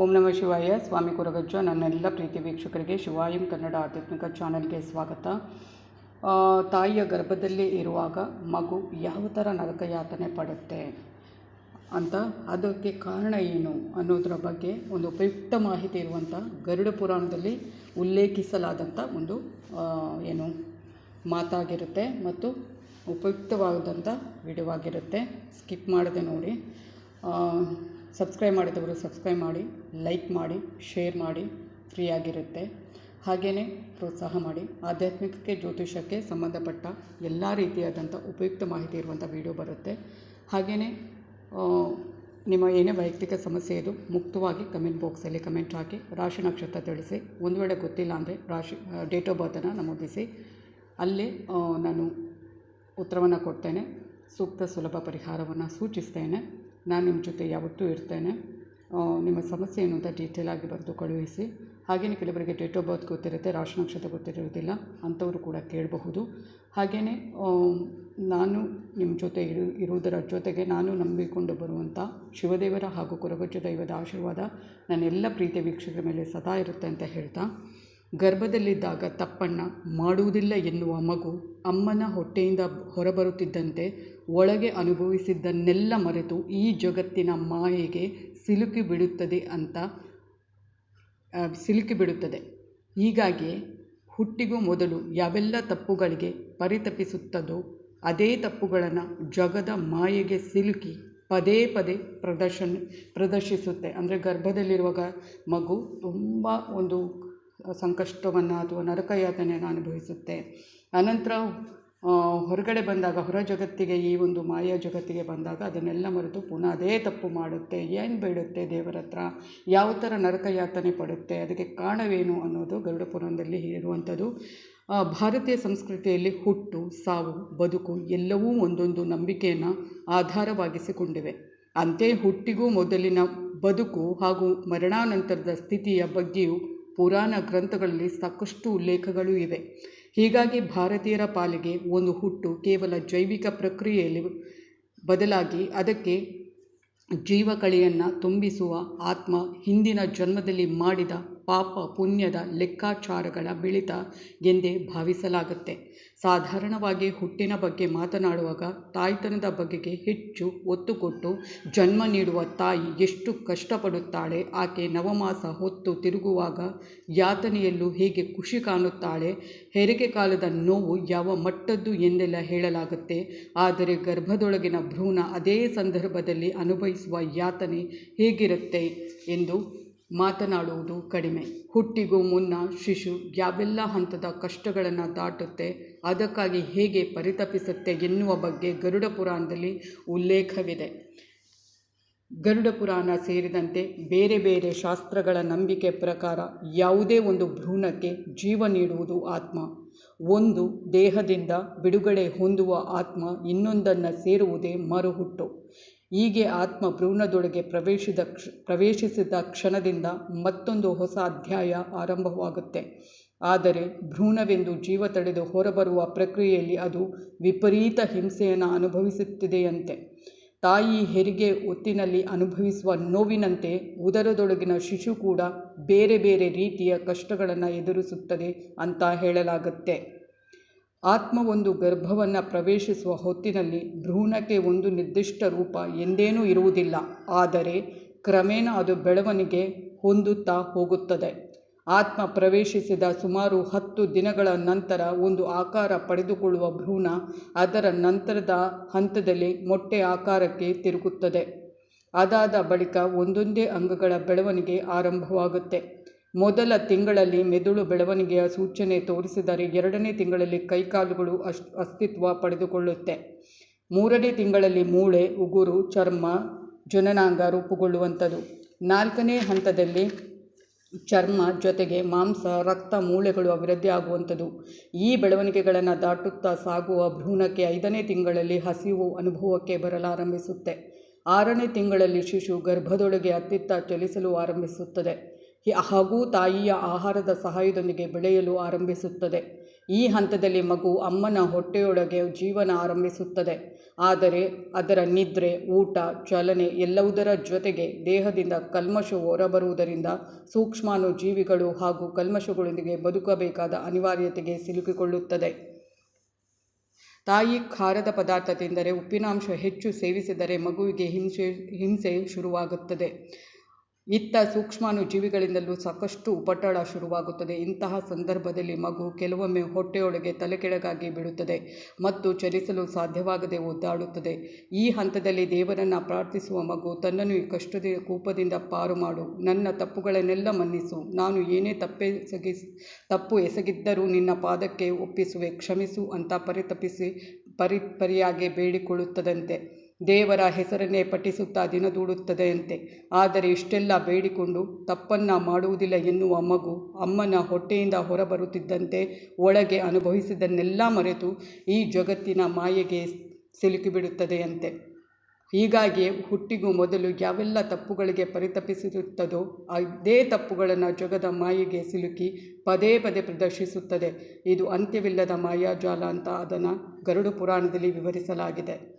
ಓಂ ನಮಃ ಶಿವಾಯ. ಸ್ವಾಮಿ ಕೊರಗಜ್ಜ, ನನ್ನೆಲ್ಲ ಪ್ರೀತಿ ವೀಕ್ಷಕರಿಗೆ ಶಿವಾಯಂ ಕನ್ನಡ ಆಧ್ಯಾತ್ಮಿಕ ಚಾನಲ್ಗೆ ಸ್ವಾಗತ. ತಾಯಿಯ ಗರ್ಭದಲ್ಲಿ ಇರುವಾಗ ಮಗು ಯಾವ ಥರ ನರಕ ಯಾತನೆ ಪಡುತ್ತೆ ಅಂತ, ಅದಕ್ಕೆ ಕಾರಣ ಏನು ಅನ್ನೋದರ ಬಗ್ಗೆ ಒಂದು ಉಪಯುಕ್ತ ಮಾಹಿತಿ ಇರುವಂಥ ಗರುಡ ಪುರಾಣದಲ್ಲಿ ಉಲ್ಲೇಖಿಸಲಾದಂಥ ಒಂದು ಏನು ಮಾತಾಗಿರುತ್ತೆ ಮತ್ತು ಉಪಯುಕ್ತವಾದಂಥ ವಿಡಿಯೋ ಆಗಿರುತ್ತೆ ಸ್ಕಿಪ್ ಮಾಡದೆ ನೋಡಿ. ಸಬ್ಸ್ಕ್ರೈಬ್ ಮಾಡಿದವರು ಸಬ್ಸ್ಕ್ರೈಬ್ ಮಾಡಿ, ಲೈಕ್ ಮಾಡಿ, ಶೇರ್ ಮಾಡಿ, ಫ್ರೀ ಆಗಿರುತ್ತೆ. ಹಾಗೆಯೇ ಪ್ರೋತ್ಸಾಹ ಮಾಡಿ. ಆಧ್ಯಾತ್ಮಿಕಕ್ಕೆ ಜ್ಯೋತಿಷಕ್ಕೆ ಸಂಬಂಧಪಟ್ಟ ಎಲ್ಲ ರೀತಿಯಾದಂಥ ಉಪಯುಕ್ತ ಮಾಹಿತಿ ಇರುವಂಥ ವಿಡಿಯೋ ಬರುತ್ತೆ. ಹಾಗೆಯೇ ನಿಮ್ಮ ಏನೇ ವೈಯಕ್ತಿಕ ಸಮಸ್ಯೆ ಇದು ಮುಕ್ತವಾಗಿ ಕಮೆಂಟ್ ಬಾಕ್ಸಲ್ಲಿ ಕಮೆಂಟ್ ಹಾಕಿ. ರಾಶಿ ನಕ್ಷತ್ರ ತಿಳಿಸಿ. ಒಂದು ವೇಳೆ ಗೊತ್ತಿಲ್ಲ ಅಂದರೆ ರಾಶಿ ಡೇಟ್ ಆಫ್ ಬರ್ತನ್ನು ನಮೂದಿಸಿ. ಅಲ್ಲಿ ನಾನು ಉತ್ತರವನ್ನು ಕೊಡ್ತೇನೆ. ಸೂಕ್ತ ಸುಲಭ ಪರಿಹಾರವನ್ನು ಸೂಚಿಸ್ತೇನೆ. ನಾನು ನಿಮ್ಮ ಜೊತೆ ಯಾವತ್ತೂ ಇರ್ತೇನೆ. ನಿಮ್ಮ ಸಮಸ್ಯೆ ಏನು ಅಂತ ಡೀಟೇಲ್ ಆಗಿ ಬರೆದು ಕಳುಹಿಸಿ. ಹಾಗೆಯೇ ಕೆಲವರಿಗೆ ಡೇಟ್ ಆಫ್ ಬರ್ತ್ ಗೊತ್ತಿರುತ್ತೆ, ರಾಶಿ ನಕ್ಷತ್ರ ಗೊತ್ತಿರುವುದಿಲ್ಲ ಅಂಥವರು ಕೂಡ ಕೇಳಬಹುದು. ಹಾಗೆಯೇ ನಾನು ನಿಮ್ಮ ಜೊತೆ ಇರು, ಇರುವುದರ ಜೊತೆಗೆ ನಾನು ನಂಬಿಕೊಂಡು ಬರುವಂಥ ಶಿವದೇವರ ಹಾಗೂ ಕೊರಗಜ್ಜ ದೈವದ ಆಶೀರ್ವಾದ ನನ್ನೆಲ್ಲ ಪ್ರೀತಿಯ ವೀಕ್ಷಕರ ಮೇಲೆ ಸದಾ ಇರುತ್ತೆ ಅಂತ ಹೇಳ್ತಾ ಗರ್ಭದಲ್ಲಿದ್ದಾಗ ತಪ್ಪಣ್ಣ ಮಾಡುವುದಿಲ್ಲ ಎನ್ನುವ ಮಗು ಅಮ್ಮನ ಹೊಟ್ಟೆಯಿಂದ ಹೊರಬರುತ್ತಿದ್ದಂತೆ ಒಳಗೆ ಅನುಭವಿಸಿದ್ದನ್ನೆಲ್ಲ ಮರೆತು ಈ ಜಗತ್ತಿನ ಮಾಯೆಗೆ ಸಿಲುಕಿ ಬಿಡುತ್ತದೆ ಅಂತ ಸಿಲುಕಿಬಿಡುತ್ತದೆ ಸಿಲುಕಿ ಬಿಡುತ್ತದೆ. ಹೀಗಾಗಿ ಹುಟ್ಟಿಗೂ ಮೊದಲು ಯಾವೆಲ್ಲ ತಪ್ಪುಗಳಿಗೆ ಪರಿತಪಿಸುತ್ತದೋ ಅದೇ ತಪ್ಪುಗಳನ್ನು ಜಗದ ಮಾಯೆಗೆ ಸಿಲುಕಿ ಪದೇ ಪದೇ ಪ್ರದರ್ಶನ, ಪ್ರದರ್ಶಿಸುತ್ತೆ. ಅಂದರೆ ಗರ್ಭದಲ್ಲಿರುವಾಗ ಮಗು ತುಂಬ ಒಂದು ಸಂಕಷ್ಟವನ್ನು ಅಥವಾ ನರಕಯಾತನೆಯನ್ನು ಅನುಭವಿಸುತ್ತೆ. ಅನಂತರ ಹೊರಗಡೆ ಬಂದಾಗ, ಹೊರ ಜಗತ್ತಿಗೆ, ಈ ಒಂದು ಮಾಯಾ ಜಗತ್ತಿಗೆ ಬಂದಾಗ ಅದನ್ನೆಲ್ಲ ಮರೆತು ಪುನಃ ಅದೇ ತಪ್ಪು ಮಾಡುತ್ತೆ. ಏನು ಬೇಡುತ್ತೆ ದೇವರ ಹತ್ರ? ಯಾವ ಥರ ನರಕ ಯಾತನೆ ಪಡುತ್ತೆ? ಅದಕ್ಕೆ ಕಾರಣವೇನು ಅನ್ನೋದು ಗರುಡ ಪುರಾಣದಲ್ಲಿ ಇರುವಂಥದ್ದು ಭಾರತೀಯ ಸಂಸ್ಕೃತಿಯಲ್ಲಿ ಹುಟ್ಟು, ಸಾವು, ಬದುಕು ಎಲ್ಲವೂ ಒಂದೊಂದು ನಂಬಿಕೆಯನ್ನು ಆಧಾರವಾಗಿಸಿಕೊಂಡಿವೆ. ಅಂತೆ ಹುಟ್ಟಿಗೂ ಮೊದಲಿನ ಬದುಕು ಹಾಗೂ ಮರಣಾನಂತರದ ಸ್ಥಿತಿಯ ಬಗ್ಗೆಯೂ ಪುರಾಣ ಗ್ರಂಥಗಳಲ್ಲಿ ಸಾಕಷ್ಟು ಉಲ್ಲೇಖಗಳು ಇವೆ. ಹೀಗಾಗಿ ಭಾರತೀಯರ ಪಾಲಿಗೆ ಒಂದು ಹುಟ್ಟು ಕೇವಲ ಜೈವಿಕ ಪ್ರಕ್ರಿಯೆಯಲ್ಲಿ ಬದಲಾಗಿ ಅದಕ್ಕೆ ಜೀವಕಳೆಯನ್ನು ತುಂಬಿಸುವ ಆತ್ಮ ಹಿಂದಿನ ಜನ್ಮದಲ್ಲಿ ಮಾಡಿದ ಪಾಪ ಪುಣ್ಯದ ಲೆಕ್ಕಾಚಾರಗಳ ಬಿಳಿತ ಎಂದೇ ಭಾವಿಸಲಾಗುತ್ತೆ. ಸಾಧಾರಣವಾಗಿ ಹುಟ್ಟಿನ ಬಗ್ಗೆ ಮಾತನಾಡುವಾಗ ತಾಯ್ತನದ ಬಗೆಗೆ ಹೆಚ್ಚು ಒತ್ತು ಕೊಟ್ಟು ಜನ್ಮ ನೀಡುವ ತಾಯಿ ಎಷ್ಟು ಕಷ್ಟಪಡುತ್ತಾಳೆ, ಆಕೆ ನವಮಾಸ ಹೊತ್ತು ತಿರುಗುವಾಗ ಯಾತನೆಯಲ್ಲೂ ಹೇಗೆ ಖುಷಿ ಕಾಣುತ್ತಾಳೆ, ಹೆರಿಗೆ ಕಾಲದ ನೋವು ಯಾವ ಮಟ್ಟದ್ದು ಎಂದೆಲ್ಲ ಹೇಳಲಾಗುತ್ತೆ. ಆದರೆ ಗರ್ಭದೊಳಗಿನ ಭ್ರೂಣ ಅದೇ ಸಂದರ್ಭದಲ್ಲಿ ಅನುಭವಿಸುವ ಯಾತನೆ ಹೇಗಿರುತ್ತೆ ಎಂದು ಮಾತನಾಡುವುದು ಕಡಿಮೆ. ಹುಟ್ಟಿಗೂ ಮುನ್ನ ಶಿಶು ಯಾವೆಲ್ಲ ಹಂತದ ಕಷ್ಟಗಳನ್ನು ದಾಟುತ್ತೆ, ಅದಕ್ಕಾಗಿ ಹೇಗೆ ಪರಿತಪಿಸುತ್ತೆ ಎನ್ನುವ ಬಗ್ಗೆ ಗರುಡ ಪುರಾಣದಲ್ಲಿ ಉಲ್ಲೇಖವಿದೆ. ಗರುಡ ಪುರಾಣ ಸೇರಿದಂತೆ ಬೇರೆ ಬೇರೆ ಶಾಸ್ತ್ರಗಳ ನಂಬಿಕೆ ಪ್ರಕಾರ ಯಾವುದೇ ಒಂದು ಭ್ರೂಣಕ್ಕೆ ಜೀವ ನೀಡುವುದು ಆತ್ಮ. ಒಂದು ದೇಹದಿಂದ ಬಿಡುಗಡೆ ಹೊಂದುವ ಆತ್ಮ ಇನ್ನೊಂದನ್ನು ಸೇರುವುದೇ ಮರುಹುಟ್ಟು. ಹೀಗೆ ಆತ್ಮ ಭ್ರೂಣದೊಳಗೆ ಪ್ರವೇಶಿದ ಪ್ರವೇಶಿಸಿದ ಕ್ಷಣದಿಂದ ಮತ್ತೊಂದು ಹೊಸ ಅಧ್ಯಾಯ ಆರಂಭವಾಗುತ್ತೆ. ಆದರೆ ಭ್ರೂಣವೆಂದು ಜೀವ ತಡೆದು ಹೊರಬರುವ ಪ್ರಕ್ರಿಯೆಯಲ್ಲಿ ಅದು ವಿಪರೀತ ಹಿಂಸೆಯನ್ನು ಅನುಭವಿಸುತ್ತಿದೆಯಂತೆ. ತಾಯಿ ಹೆರಿಗೆ ಒತ್ತಿನಲ್ಲಿ ಅನುಭವಿಸುವ ನೋವಿನಂತೆ ಉದರದೊಳಗಿನ ಶಿಶು ಕೂಡ ಬೇರೆ ಬೇರೆ ರೀತಿಯ ಕಷ್ಟಗಳನ್ನು ಎದುರಿಸುತ್ತದೆ ಅಂತ ಹೇಳಲಾಗುತ್ತೆ. ಆತ್ಮ ಒಂದು ಗರ್ಭವನ್ನು ಪ್ರವೇಶಿಸುವ ಹೊತ್ತಿನಲ್ಲಿ ಭ್ರೂಣಕ್ಕೆ ಒಂದು ನಿರ್ದಿಷ್ಟ ರೂಪ ಎಂದೇನೂ ಇರುವುದಿಲ್ಲ. ಆದರೆ ಕ್ರಮೇಣ ಅದು ಬೆಳವಣಿಗೆ ಹೊಂದುತ್ತಾ ಹೋಗುತ್ತದೆ. ಆತ್ಮ ಪ್ರವೇಶಿಸಿದ ಸುಮಾರು ಹತ್ತು ದಿನಗಳ ನಂತರ ಒಂದು ಆಕಾರ ಪಡೆದುಕೊಳ್ಳುವ ಭ್ರೂಣ ಅದರ ನಂತರದ ಹಂತದಲ್ಲಿ ಮೊಟ್ಟೆ ಆಕಾರಕ್ಕೆ ತಿರುಗುತ್ತದೆ. ಅದಾದ ಬಳಿಕ ಒಂದೊಂದೇ ಅಂಗಗಳ ಬೆಳವಣಿಗೆ ಆರಂಭವಾಗುತ್ತೆ. ಮೊದಲ ತಿಂಗಳಲ್ಲಿ ಮೆದುಳು ಬೆಳವಣಿಗೆಯ ಸೂಚನೆ ತೋರಿಸಿದರೆ ಎರಡನೇ ತಿಂಗಳಲ್ಲಿ ಕೈಕಾಲುಗಳು ಅಶ್, ಅಸ್ತಿತ್ವ ಪಡೆದುಕೊಳ್ಳುತ್ತೆ. ಮೂರನೇ ತಿಂಗಳಲ್ಲಿ ಮೂಳೆ, ಉಗುರು, ಚರ್ಮ, ಜನನಾಂಗ ರೂಪುಗೊಳ್ಳುವಂಥದ್ದು. ನಾಲ್ಕನೇ ಹಂತದಲ್ಲಿ ಚರ್ಮ ಜೊತೆಗೆ ಮಾಂಸ, ರಕ್ತ, ಮೂಳೆಗಳು ಅಭಿವೃದ್ಧಿ ಆಗುವಂಥದ್ದು. ಈ ಬೆಳವಣಿಗೆಗಳನ್ನು ದಾಟುತ್ತಾ ಸಾಗುವ ಭ್ರೂಣಕ್ಕೆ ಐದನೇ ತಿಂಗಳಲ್ಲಿ ಹಸಿವು ಅನುಭವಕ್ಕೆ ಬರಲಾರಂಭಿಸುತ್ತೆ. ಆರನೇ ತಿಂಗಳಲ್ಲಿ ಶಿಶು ಗರ್ಭದೊಳಗೆ ಅತ್ತಿತ್ತ ಚಲಿಸಲು ಆರಂಭಿಸುತ್ತದೆ. ಹಾಗೂ ತಾಯಿಯ ಆಹಾರದ ಸಹಾಯದೊಂದಿಗೆ ಬೆಳೆಯಲು ಆರಂಭಿಸುತ್ತದೆ. ಈ ಹಂತದಲ್ಲಿ ಮಗು ಅಮ್ಮನ ಹೊಟ್ಟೆಯೊಳಗೆ ಜೀವನ ಆರಂಭಿಸುತ್ತದೆ. ಆದರೆ ಅದರ ನಿದ್ರೆ, ಊಟ, ಚಲನೆ ಎಲ್ಲವುದರ ಜೊತೆಗೆ ದೇಹದಿಂದ ಕಲ್ಮಶ ಹೊರಬರುವುದರಿಂದ ಸೂಕ್ಷ್ಮಾನು ಜೀವಿಗಳು ಹಾಗೂ ಕಲ್ಮಶಗಳೊಂದಿಗೆ ಬದುಕಬೇಕಾದ ಅನಿವಾರ್ಯತೆಗೆ ಸಿಲುಕಿಕೊಳ್ಳುತ್ತದೆ. ತಾಯಿ ಖಾರದ ಪದಾರ್ಥ ತಿಂದರೆ ಉಪ್ಪಿನಾಂಶ ಹೆಚ್ಚು ಸೇವಿಸಿದರೆ ಮಗುವಿಗೆ ಹಿಂಸೆ ಹಿಂಸೆ ಶುರುವಾಗುತ್ತದೆ. ಇತ್ತ ಸೂಕ್ಷ್ಮಾಣು ಜೀವಿಗಳಿಂದಲೂ ಸಾಕಷ್ಟು ಉಪಟಳ ಶುರುವಾಗುತ್ತದೆ. ಇಂತಹ ಸಂದರ್ಭದಲ್ಲಿ ಮಗು ಕೆಲವೊಮ್ಮೆ ಹೊಟ್ಟೆಯೊಳಗೆ ತಲೆಕೆಳಗಾಗಿ ಬಿಡುತ್ತದೆ ಮತ್ತು ಚಲಿಸಲು ಸಾಧ್ಯವಾಗದೆ ಒದ್ದಾಡುತ್ತದೆ ಈ ಹಂತದಲ್ಲಿ ದೇವರನ್ನ ಪ್ರಾರ್ಥಿಸುವ ಮಗು ತನ್ನನ್ನು ಈ ಕಷ್ಟದ ಕೂಪದಿಂದ ಪಾರು ಮಾಡು. ನನ್ನ ತಪ್ಪುಗಳನ್ನೆಲ್ಲ ಮನ್ನಿಸು. ನಾನು ಏನೇ ತಪ್ಪೆಸಗಿ ತಪ್ಪು ಎಸಗಿದ್ದರೂ ನಿನ್ನ ಪಾದಕ್ಕೆ ಒಪ್ಪಿಸುವೆ. ಕ್ಷಮಿಸು ಅಂತ ಪರಿತಪಿಸಿ, ಪರಿ, ಪರಿಯಾಗಿ ಬೇಡಿಕೊಳ್ಳುತ್ತದಂತೆ. ದೇವರ ಹೆಸರನ್ನೇ ಪಠಿಸುತ್ತಾ ದಿನದೂಡುತ್ತದೆಯಂತೆ. ಆದರೆ ಇಷ್ಟೆಲ್ಲ ಬೇಡಿಕೊಂಡು ತಪ್ಪನ್ನ ಮಾಡುವುದಿಲ್ಲ ಎನ್ನುವ ಮಗು ಅಮ್ಮನ ಹೊಟ್ಟೆಯಿಂದ ಹೊರಬರುತ್ತಿದ್ದಂತೆ ಒಳಗೆ ಅನುಭವಿಸಿದ್ದನ್ನೆಲ್ಲ ಮರೆತು ಈ ಜಗತ್ತಿನ ಮಾಯೆಗೆ ಸಿಲುಕಿಬಿಡುತ್ತದೆಯಂತೆ. ಹೀಗಾಗಿ ಹುಟ್ಟಿಗೂ ಮೊದಲು ಯಾವೆಲ್ಲ ತಪ್ಪುಗಳಿಗೆ ಪರಿತಪಿಸಿರುತ್ತದೋ ಅದೇ ತಪ್ಪುಗಳನ್ನು ಜಗದ ಮಾಯೆಗೆ ಸಿಲುಕಿ ಪದೇ ಪದೇ ಪ್ರದರ್ಶಿಸುತ್ತದೆ. ಇದು ಅಂತ್ಯವಿಲ್ಲದ ಮಾಯಾಜಾಲ ಅಂತ ಅದನ್ನು ಗರುಡು ಪುರಾಣದಲ್ಲಿ ವಿವರಿಸಲಾಗಿದೆ.